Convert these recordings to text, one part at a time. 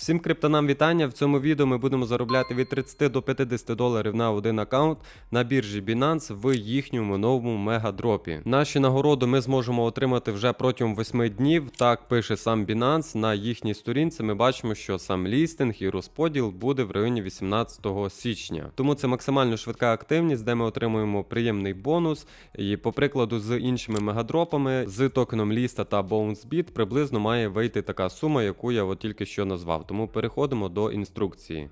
Всім криптонам вітання. В цьому відео ми будемо заробляти від 30 до 50 доларів на один аккаунт на біржі Binance в їхньому новому мегадропі. Наші нагороди ми зможемо отримати вже протягом 8 днів. Так пише сам Binance. На їхній сторінці ми бачимо, що сам лістинг і розподіл буде в районі 18 січня. Тому це максимально швидка активність, де ми отримуємо приємний бонус. І по прикладу з іншими мегадропами, з токеном ліста та BounceBit приблизно має вийти така сума, яку я от тільки що назвав. Тому переходимо до інструкції.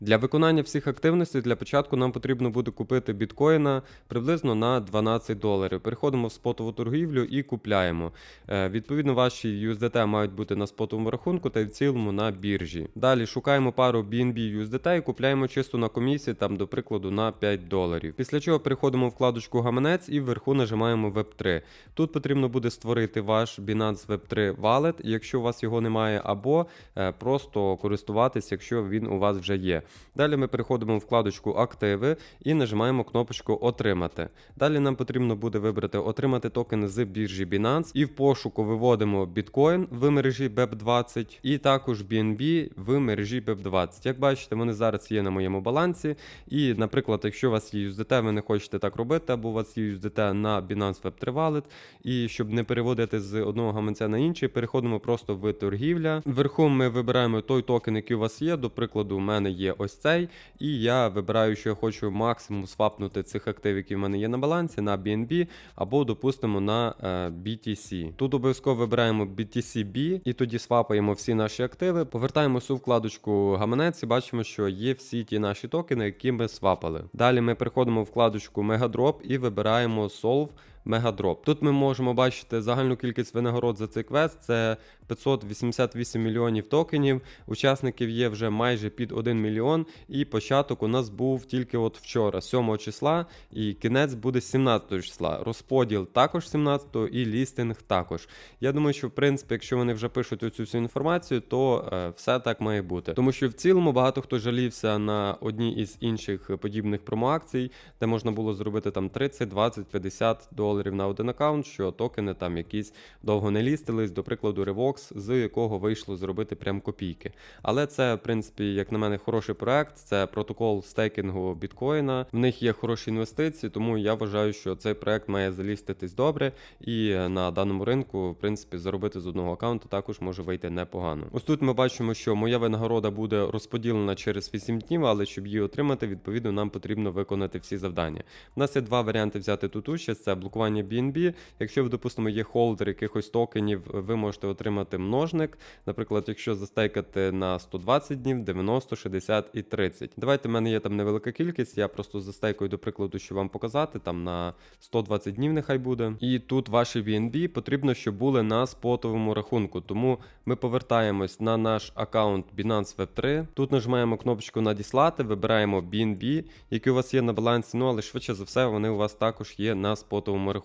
Для виконання всіх активностей для початку нам потрібно буде купити біткоїна приблизно на 12 доларів. Переходимо в спотову торгівлю і купляємо. Е, відповідно, ваші USDT мають бути на спотовому рахунку та й в цілому на біржі. Далі шукаємо пару BNB USDT і купляємо чисто на комісії, там, до прикладу, на 5 доларів. Після чого переходимо в вкладочку гаманець і вверху нажимаємо Web3. Тут потрібно буде створити ваш Binance Web3 Wallet, якщо у вас його немає, або е, просто користуватись, якщо він у вас вже є. Далі ми переходимо в вкладочку Активи і нажимаємо кнопочку Отримати. Далі нам потрібно буде вибрати Отримати токени з біржі Binance і в пошуку виводимо Bitcoin в мережі BEP20 і також BNB в мережі BEP20. Як бачите, вони зараз є на моєму балансі. І, наприклад, якщо у вас є USDT, ви не хочете так робити, або у вас є USDT на Binance Web3 Wallet, і щоб не переводити з одного гаманця на інший, переходимо просто в торгівля. Вверху ми вибираємо той токен, який у вас є. До прикладу, у мене є ось цей, і я вибираю, що я хочу максимум свапнути цих активів, які в мене є на балансі, на BNB, або, допустимо, на е, BTC. Тут обов'язково вибираємо BTCB і тоді свапаємо всі наші активи. Повертаємося у вкладочку гаманець і бачимо, що є всі ті наші токени, які ми свапали. Далі ми переходимо в вкладочку Megadrop і вибираємо Solve. Мегадроп. Тут ми можемо бачити загальну кількість винагород за цей квест. Це 588 мільйонів токенів. Учасників є вже майже під 1 мільйон. І початок у нас був тільки от вчора, 7 числа, і кінець буде 17 числа. Розподіл також 17 і лістинг також. Я думаю, що в принципі, якщо вони вже пишуть оцю всю інформацію, то е, все так має бути. Тому що в цілому багато хто жалівся на одній із інших подібних промоакцій, де можна було зробити там 30, 20, 50 доларів на один аккаунт, що токени там якісь довго не лістились, до прикладу, Revox, з якого вийшло зробити прям копійки. Але це, в принципі, як на мене, хороший проект. Це протокол стейкінгу біткоїна. В них є хороші інвестиції, тому я вважаю, що цей проект має заліститись добре, і на даному ринку, в принципі, заробити з одного аккаунту також може вийти непогано. Ось тут ми бачимо, що моя винагорода буде розподілена через 8 днів, але щоб її отримати, відповідно, нам потрібно виконати всі завдання. У нас є два варіанти взяти тут участь: це блокування BNB. Якщо ви, допустимо, є холдер якихось токенів, ви можете отримати множник. Наприклад, якщо застейкати на 120 днів, 90, 60 і 30. Давайте в мене є там невелика кількість. Я просто застейкую, до прикладу, щоб вам показати, там на 120 днів нехай буде. І тут ваші BNB потрібно, щоб були на спотовому рахунку. Тому ми повертаємось на наш аккаунт Binance Web3. Тут нажимаємо кнопочку Надіслати, вибираємо BNB, які у вас є на балансі, ну але швидше за все, вони у вас також є на спотовому рахунку.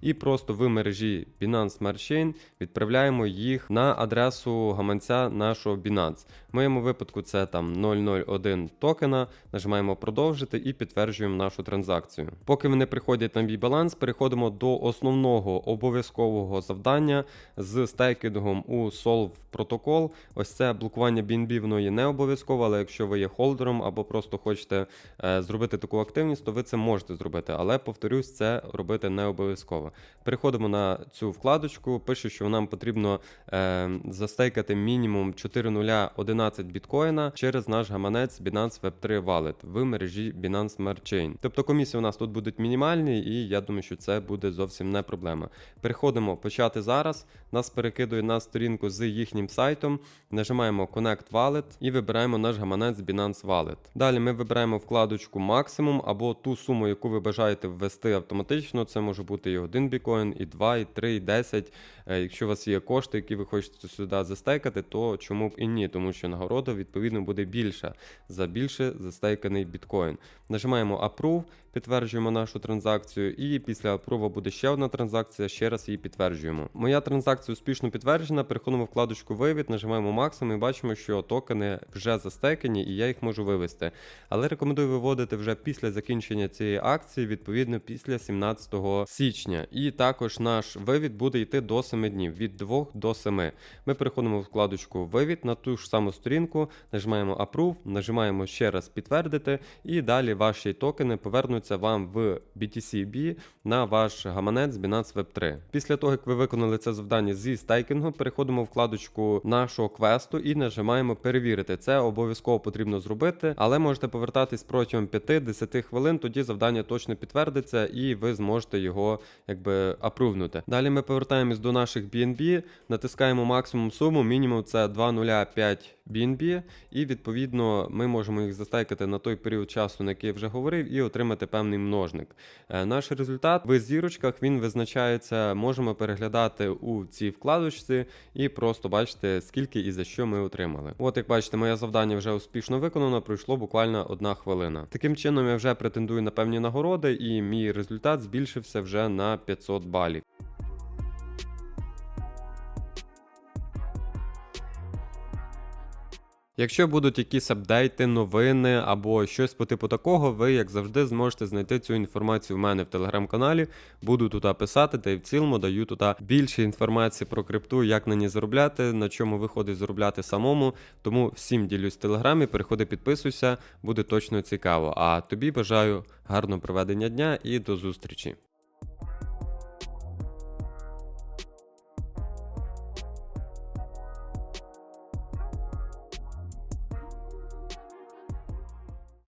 І просто в мережі Binance Smart Chain відправляємо їх на адресу гаманця нашого Binance. В моєму випадку це там 001 токена. Нажимаємо продовжити і підтверджуємо нашу транзакцію. Поки вони приходять на мій баланс, переходимо до основного обов'язкового завдання з стейкінгом у Solve протокол. Ось це блокування BNB, воно є не обов'язково, але якщо ви є холдером або просто хочете е, зробити таку активність, то ви це можете зробити. Але повторюсь, це робити не обов'язково. Переходимо на цю вкладочку. Пише, що нам потрібно е, застейкати мінімум 4.011 біткоїна через наш гаманець Binance Web3 Wallet в мережі Binance Smart Chain. Тобто комісії у нас тут будуть мінімальні, і я думаю, що це буде зовсім не проблема. Переходимо почати зараз. Нас перекидує на сторінку з їхнім сайтом. Нажимаємо Connect Wallet і вибираємо наш гаманець Binance Wallet. Далі ми вибираємо вкладочку максимум або ту суму, яку ви бажаєте ввести автоматично. Це може бути і 1 біткоін, і 2, і 3, і 10. Е, Якщо у вас є кошти, які ви хочете сюди застейкати, то чому б і ні, тому що нагорода відповідно буде більша за більше застейканий біткоін. Нажимаємо Approve, підтверджуємо нашу транзакцію, і після апрува буде ще одна транзакція, ще раз її підтверджуємо. Моя транзакція успішно підтверджена. Переходимо вкладочку вивід, нажимаємо максимум і бачимо, що токени вже застекені, і я їх можу вивести. Але рекомендую виводити вже після закінчення цієї акції, відповідно після 17 січня. І також наш вивід буде йти до 7 днів, від 2 до 7. Ми переходимо в вкладочку вивід на ту ж саму сторінку, нажимаємо Approve, нажимаємо ще раз підтвердити, і далі ваші токени повернуться вам в BTC-B на ваш гаманець Binance Web 3. Після того, як ви виконали це завдання зі стейкінгу, переходимо в вкладочку нашого квесту і нажимаємо перевірити. Це обов'язково потрібно зробити, але можете повертатись протягом 5-10 хвилин, тоді завдання точно підтвердиться і ви зможете його якби апрувнути. Далі ми повертаємось до наших BNB, натискаємо максимум суму, мінімум це 2,05 BNB, і відповідно ми можемо їх застайкати на той період часу, на який я вже говорив, і отримати певний множник. Е, Наш результат в зірочках він визначається, можемо переглядати у цій вкладочці і просто бачити, скільки і за що ми отримали. От як бачите, моє завдання вже успішно виконано, пройшло буквально одна хвилина. Таким чином я вже претендую на певні нагороди, і мій результат збільшився вже на 500 балів. Якщо будуть якісь апдейти, новини або щось по типу такого, ви, як завжди, зможете знайти цю інформацію в мене в телеграм-каналі. Буду тут писати, та й в цілому даю тут більше інформації про крипту, як на ній заробляти, на чому виходить заробляти самому. Тому всім ділюсь в телеграмі, переходи, підписуйся, буде точно цікаво. А тобі бажаю гарного проведення дня і до зустрічі.